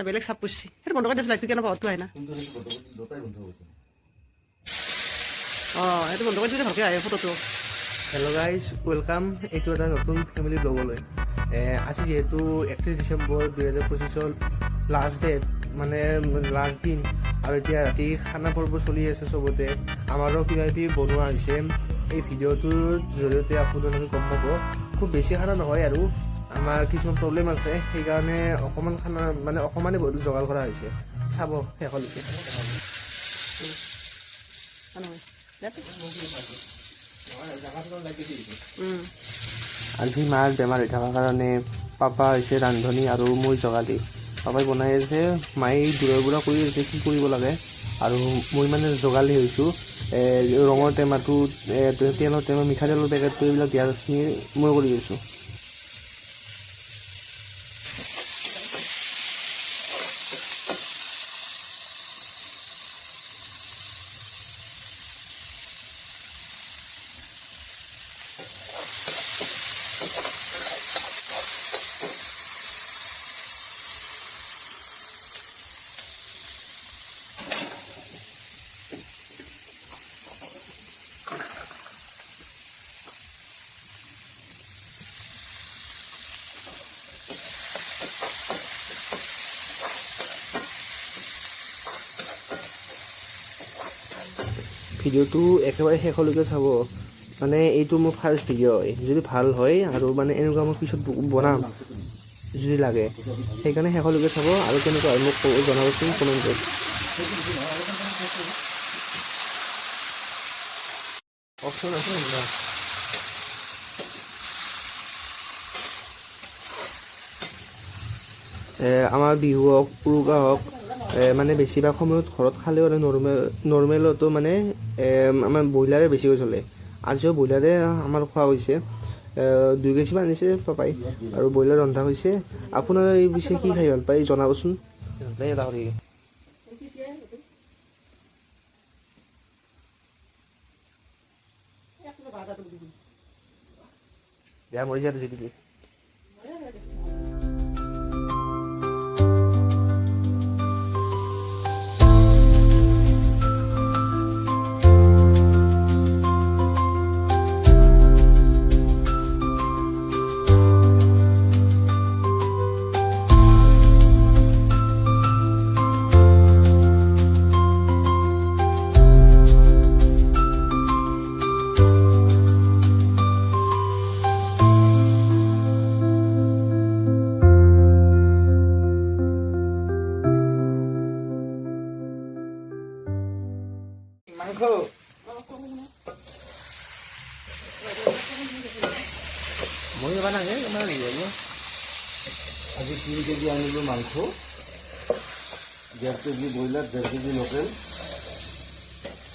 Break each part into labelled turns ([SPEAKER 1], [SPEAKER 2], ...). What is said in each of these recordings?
[SPEAKER 1] তা বেলেগ চাপ সেইটো বন্ধ কৰি দিছিল লাইটটো কেনে পাৱাৰটো আহে না
[SPEAKER 2] কৰিছে
[SPEAKER 1] অঁ সেইটো বন্ধ কৰি দিলে ভালকৈ আহে ফটোটো
[SPEAKER 3] হেল্ল' গাইজ ৱেলকাম এইটো এটা নতুন ফেমিলি ব্লগলৈ আজি যিহেতু একত্ৰিছ ডিচেম্বৰ দুহেজাৰ পঁচিছৰ লাষ্ট ডেট মানে লাষ্ট দিন আৰু এতিয়া ৰাতি খানা পৰ্ব চলি আছে চবতে আমাৰো কিবা কিবি বনোৱা হৈছে এই ভিডিঅ'টোৰ জৰিয়তে আপোনালোকে গম পাব খুব বেছি খানা নহয় আৰু আমাৰ কিছুমান প্ৰব্লেম আছে সেইকাৰণে অকণমান খানা মানে অকণমানে যোগাৰ কৰা হৈছে। চাব শেষলৈকে আজি মাৰ বেমাৰ হৈ থকাৰ কাৰণে পাপা হৈছে ৰান্ধনী আৰু মই জগালি। পাপাই বনাই আছে মায়ে দূৰৰ পৰা কৰি আছে কি কৰিব লাগে? আৰু মই মানে জগালি হৈছোঁ ৰঙৰ টেমাটো তেলৰ টেমা মিঠাতেলৰ পেকেটটো এইবিলাক দিয়াখিনি মই কৰি আছোঁ। ভিডিঅ'টো একেবাৰে শেষলৈকে চাব মানে এইটো মোৰ ফাৰ্ষ্ট ভিডিঅ' হয় যদি ভালো হয় আৰু মানে এনেকুৱা মই পিছত বনাম যদি লাগে সেইকাৰণে শেষলৈকে চাব আৰু কেনেকুৱা হয় মোক জনাবচোন কমেণ্টত অপশ্যন আছে নেকি? আমাৰ বিহু হওক উৰুকা হওক মানে বেছিভাগ সময়ত ঘৰত খালেও আৰু নৰ্মেল নৰ্মেলতো মানে আমাৰ ব্ৰইলাৰে বেছিকৈ চলে। আজিও ব্ৰইলাৰে আমাৰ খোৱা হৈছে দুই কেজিমান আনিছে পাপাই, আৰু ব্ৰইলাৰ ৰন্ধা হৈছে। আপোনাৰ এই পিছে কি খাই ভালো পায়, জনাবচোন। দিয়া, মৰি যায় মই এবাৰ নাহে আমাৰ
[SPEAKER 2] আজি তিনি কেজি আনিলোঁ মাংস ডেৰ কেজি ব্ৰইলাৰ ডেৰ কেজি লোকেল।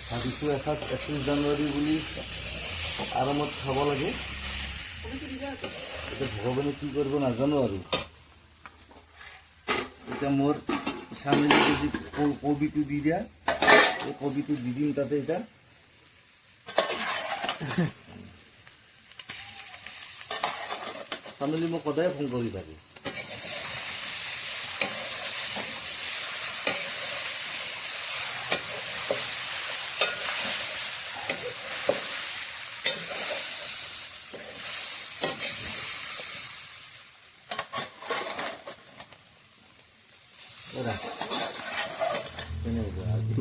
[SPEAKER 2] ভাবিছোঁ এসাঁজ একত্ৰিছ জানুৱাৰী বুলি আৰামত খাব লাগে। এতিয়া ভগৱানে কি কৰিব নাজানো আৰু। এতিয়া মোৰ স্বামীলৈ যদি কবিটো দি দিয়া, এই কবিটো দি দিম তাতে এতিয়া স্বামীলৈ মোক সদায় ফোন কৰি থাকে।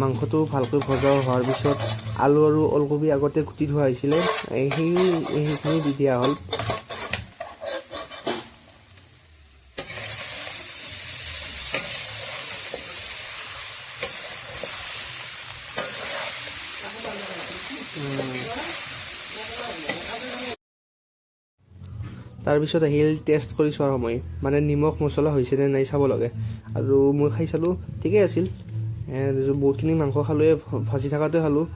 [SPEAKER 3] মাংসটো ভালকৈ ভজা হোৱাৰ পিছত আলু আৰু ওলকবি আগতে কুটি থোৱা হৈছিলে সেই সেইখিনি দি দিয়া হ'ল। তাৰপিছত আহিল টেষ্ট কৰি চোৱাৰ সময়। মানে নিমখ মছলা হৈছে নে নাই চাব লাগে। আৰু মই খাই চালোঁ ঠিকেই আছিল। বহুতখিনি মাংস খালোঁৱে ভাজি থকাতে খালোঁ।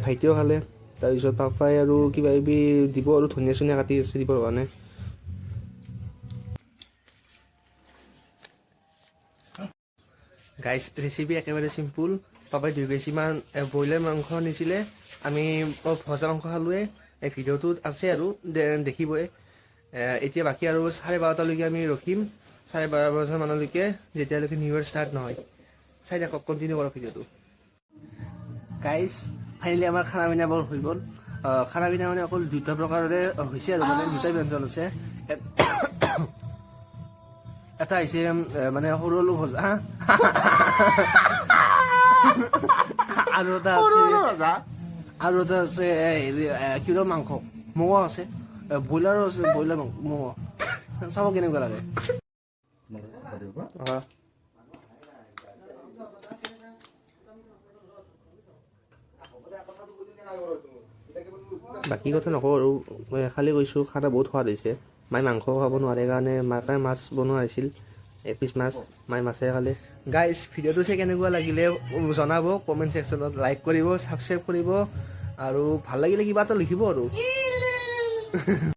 [SPEAKER 3] ভাইটিও খালে। তাৰপিছত পাপাই আৰু কিবা কিবি দিব আৰু ধনিয়া চনিয়া কাটি আছে দিবৰ কাৰণে। গাইজ ৰেচিপি একেবাৰে চিম্পুল পাপাই দুই কেজিমান ব্ৰইলাৰ মাংস আনিছিলে আমি ভজা মাংস খালোৱে এই ভিডিঅ'টোত আছে আৰু দেখিবই এতিয়া বাকী আৰু চাৰে বাৰটালৈকে আমি ৰখিম। চাৰে বাৰ বছৰ মানলৈকে, যেতিয়ালৈকে নিউ ইয়েৰ ষ্টাৰ্ট নহয়। চাই থাকক কণ্টিনিউ কৰক ভিডিঅ'টো। গাইজ ফাইনেলি আমাৰ খানা পিনাবোৰ হৈ গ'ল। খানা পিনা মানে অকল দুটা প্ৰকাৰৰে হৈছে আৰু মানে দুটা ব্যঞ্জন হৈছে। এটা হৈছে মানে সৰু সৰু ভজা। আৰু এটা আছে। আৰু এটা আছে এ, হেৰি এ, মাংস? মঙহ আছে। ব্ৰইলাৰো আছে ব্ৰইলাৰ মাংস মঙহ চাব কেনেকুৱা লাগে। বাকী কথা নকওঁ আৰু। খালি কৈছোঁ খানা বহুত সোৱাদ হৈছে। মায়ে মাংস খাব নোৱাৰে কাৰণে মাৰ কাৰণে মাছ বনোৱা হৈছিল। এপিচ মাছ মাই মাছে খালে। গাইজ ভিডিঅ'টো চাই কেনেকুৱা লাগিলে জনাব কমেণ্ট ছেকশ্যনত লাইক কৰিব ছাবস্ক্ৰাইব কৰিব আৰু ভালো লাগিলে কিবা এটা লিখিব আৰু।